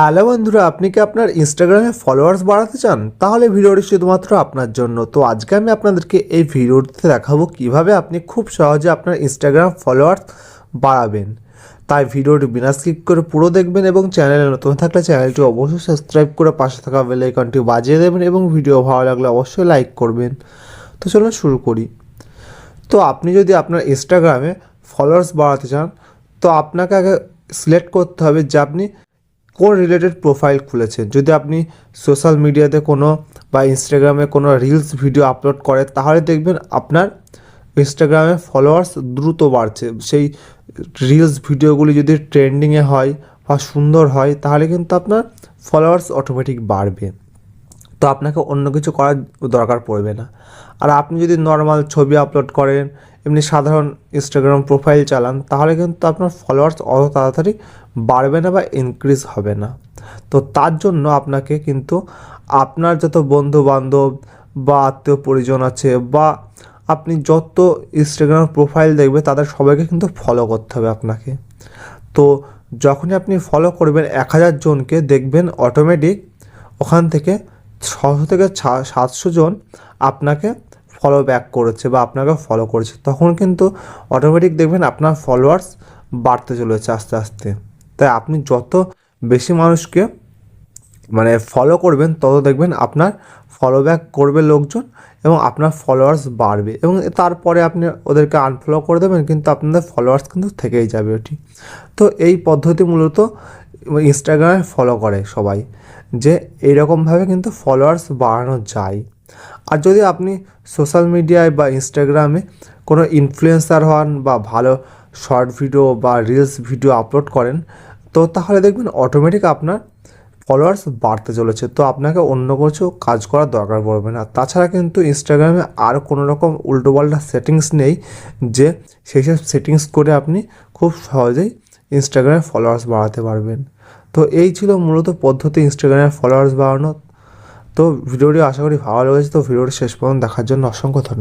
Hello বন্ধুরা, আপনি কি আপনার ইনস্টাগ্রামে ফলোয়ার্স বাড়াতে চান? তাহলে ভিডিওটি শুধুমাত্র আপনার জন্য। তো আজকে আমি আপনাদেরকে এই ভিডিওটিতে দেখাবো কীভাবে আপনি খুব সহজে আপনার ইনস্টাগ্রাম ফলোয়ার্স বাড়াবেন। তাই ভিডিওটি বিনা স্কিপ করে পুরো দেখবেন এবং চ্যানেলে নতুন থাকলে চ্যানেলটি অবশ্যই সাবস্ক্রাইব করে পাশে থাকা বেল আইকনটি বাজিয়ে দেবেন এবং ভিডিও ভালো লাগলে অবশ্যই লাইক করবেন। তো চলুন শুরু করি। তো আপনি যদি আপনার ইনস্টাগ্রামে ফলোয়ার্স বাড়াতে চান, তো আপনাকে আগে সিলেক্ট করতে হবে যে আপনি কোন রিলেটেড প্রোফাইল খুলেছেন? যদি আপনি সোশ্যাল মিডিয়াতে কোনো বা ইনস্টাগ্রামে কোনো রিলস ভিডিও আপলোড করে তাহলে দেখবেন আপনার ইনস্টাগ্রামে ফলোয়ার্স দ্রুত বাড়ছে। সেই রিলস ভিডিওগুলি যদি ট্রেন্ডিংয়ে হয় বা সুন্দর হয়, তাহলে কিন্তু আপনার ফলোয়ার্স অটোমেটিক বাড়বে। তো আপনাকে অন্য কিছু করার দরকার পড়বে না। আর আপনি যদি নর্মাল ছবি আপলোড করেন, এমনি সাধারণ ইনস্টাগ্রাম প্রোফাইল চালান, তাহলে কিন্তু আপনার ফলোয়ার্স অত তাড়াতাড়ি বাড়বে না বা ইনক্রিজ হবে না। তো তার জন্য আপনাকে কিন্তু আপনার যত বন্ধু বান্ধব বা আত্মীয় পরিজন আছে বা আপনি যত ইনস্টাগ্রাম প্রোফাইল দেখবে, তাদের সবাইকে কিন্তু ফলো করতে হবে আপনাকে। তো যখনই আপনি ফলো করবেন এক হাজার জনকে, দেখবেন অটোমেটিক ওখান থেকে ছশো থেকে সাতশো জন আপনাকে ফলো ব্যাক করেছে বা আপনাকে ফলো করেছে। তখন কিন্তু অটোমেটিক দেখবেন আপনার ফলোয়ার্স বাড়তে চলেছে আস্তে আস্তে। তাই আপনি যত বেশি মানুষকে মানে ফলো করবেন, তত দেখবেন আপনার ফলো ব্যাক করবে লোকজন এবং আপনার ফলোয়ার্স বাড়বে এবং তারপরে আপনি ওদেরকে আনফলো করে দেবেন, কিন্তু আপনাদের ফলোয়ার্স কিন্তু থেকেই যাবে ওটি তো এই পদ্ধতি মূলত ইনস্টাগ্রামে ফলো করে সবাই, যে এইরকমভাবে কিন্তু ফলোয়ার্স বাড়ানো যায়। আর যদি আপনি সোশ্যাল মিডিয়ায় বা ইনস্টাগ্রামে কোনো ইনফ্লুয়েন্সার হন বা ভালো শর্ট ভিডিও বা রিলস ভিডিও আপলোড করেন, তো তাহলে দেখবেন অটোমেটিক আপনার ফলোয়ার্স বাড়তে চলেছে। তো আপনাকে অন্য কিছু কাজ করার দরকার পড়বে না। তাছাড়া কিন্তু ইনস্টাগ্রামে আর কোনো রকম উল্টোপাল্টা সেটিংস নেই, যে সেই সব সেটিংস করে আপনি খুব সহজেই ইনস্টাগ্রামে ফলোয়ার্স বাড়াতে পারবেন। তো এই ছিল মূলত পদ্ধতি ইনস্টাগ্রামের ফলোয়ার্স বাড়ানো। তো ভিডিওটি আশা করি ভালো লেগেছে। তো ভিডিওটি শেষ পর্যন্ত দেখার জন্য অসংখ্য ধন্যবাদ।